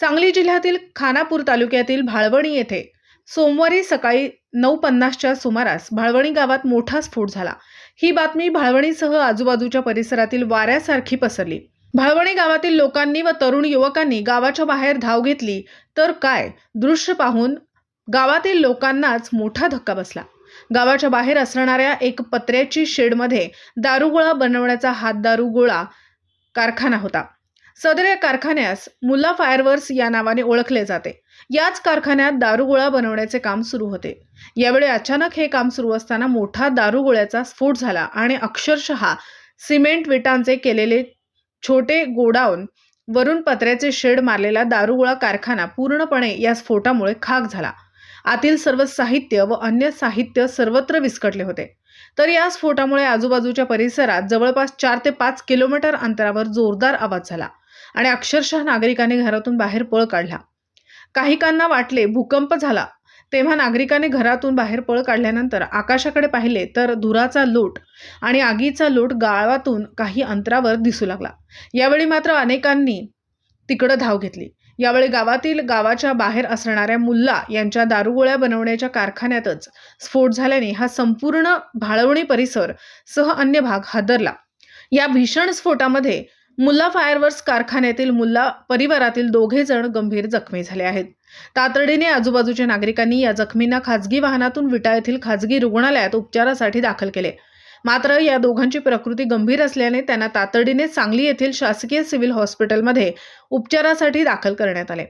सांगली जिल्ह्यातील खानापूर तालुक्यातील भाळवणी येथे सोमवारी सकाळी नऊ पन्नासच्या सुमारास भाळवणी गावात मोठा स्फोट झाला. ही बातमी भाळवणीसह आजूबाजूच्या परिसरातील वाऱ्यासारखी पसरली. भाळवणी गावातील लोकांनी व तरुण युवकांनी गावाच्या बाहेर धाव घेतली तर काय? दृश्य पाहून गावातील लोकांनाच मोठा धक्का बसला. गावाच्या बाहेर असणाऱ्या एक पत्र्याची शेडमध्ये दारुगोळा बनवण्याचा हात दारुगोळा कारखाना होता. सदर या कारखान्यास मुला फायरवर्स या नावाने ओळखले जाते. याच कारखान्यात दारुगोळा बनवण्याचे काम सुरू होते. यावेळी अचानक हे काम सुरू असताना मोठा दारुगोळ्याचा स्फोट झाला आणि अक्षरशः सिमेंट विटांचे केलेले छोटे गोडाऊन वरून पत्र्याचे शेड मारलेला दारुगोळा कारखाना पूर्णपणे या स्फोटामुळे खाक झाला. आतील सर्व साहित्य व अन्य साहित्य सर्वत्र विस्कटले होते. तर या स्फोटामुळे आजूबाजूच्या परिसरात जवळपास चार ते पाच किलोमीटर अंतरावर जोरदार आवाज झाला. आणि अक्षरशः नागरिकांनी घरातून बाहेर पळ काढला. काहीकांना वाटले भूकंप झाला तेव्हा नागरिकांनी घरातून बाहेर पळ काढल्यानंतर आकाशाकडे पाहिले तर धुराचा लोट आणि आगीचा लोट गावातून काही अंतरावर दिसू लागला. यावेळी मात्र अनेकांनी तिकडं धाव घेतली. यावेळी गावातील गावाच्या बाहेर असणाऱ्या मुल्ला यांच्या दारुगोळ्या बनवण्याच्या कारखान्यातच स्फोट झाल्याने हा संपूर्ण भाळवणी परिसर सह अन्य भाग हादरला. या भीषण स्फोटामध्ये मुल्ला फायरवर्क्स कारखान्यातील मुल्ला परिवारातील दोघे जण गंभीर जखमी झाले आहेत. तातडीने आजूबाजूच्या नागरिकांनी या जखमींना खाजगी वाहनातून विटा येथील खाजगी रुग्णालयात उपचारासाठी दाखल केले. मात्र या दोघांची प्रकृती गंभीर असल्याने त्यांना तातडीने सांगली येथील शासकीय सिव्हिल हॉस्पिटलमध्ये उपचारासाठी दाखल करण्यात आले.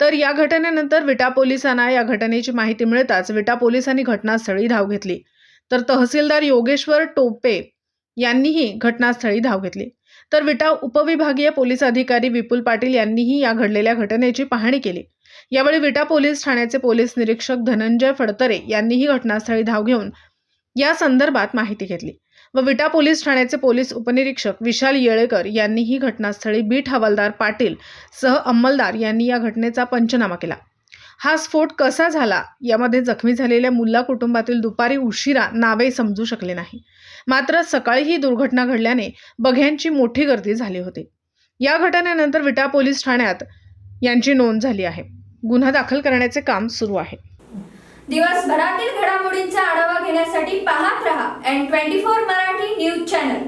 तर या घटनेनंतर विटा पोलिसांना या घटनेची माहिती मिळताच विटा पोलिसांनी घटनास्थळी धाव घेतली. तर तहसीलदार योगेश्वर टोपे यांनीही घटनास्थळी धाव घेतली. तर विटा उपविभागीय पोलीस अधिकारी विपुल पाटील यांनीही या घडलेल्या घटनेची पाहणी केली. यावेळी विटा पोलीस ठाण्याचे पोलीस निरीक्षक धनंजय फडतरे यांनीही घटनास्थळी धाव घेऊन या संदर्भात माहिती घेतली व विटा पोलीस ठाण्याचे पोलीस उपनिरीक्षक विशाल येळेकर यांनीही घटनास्थळी बीट हवालदार पाटील सह अंमलदार यांनी या घटनेचा पंचनामा केला. हा स्फोट कसा झाला यामध्ये जखमी झालेल्या मुल्ला कुटुंबातील दुपारी उशिरा नावे समजू शकले नाही. मात्र सकाळी ही दुर्घटना घडल्याने बघ्यांची मोठी गर्दी झाली होती. या घटनेनंतर विटा पोलीस ठाण्यात यांची नोंद झाली आहे. गुन्हा दाखल करण्याचे काम सुरू आहे. दिवसभरातील घडामोडींचा आढावा घेण्यासाठी पाहत रहा N twenty four Marathi news channel.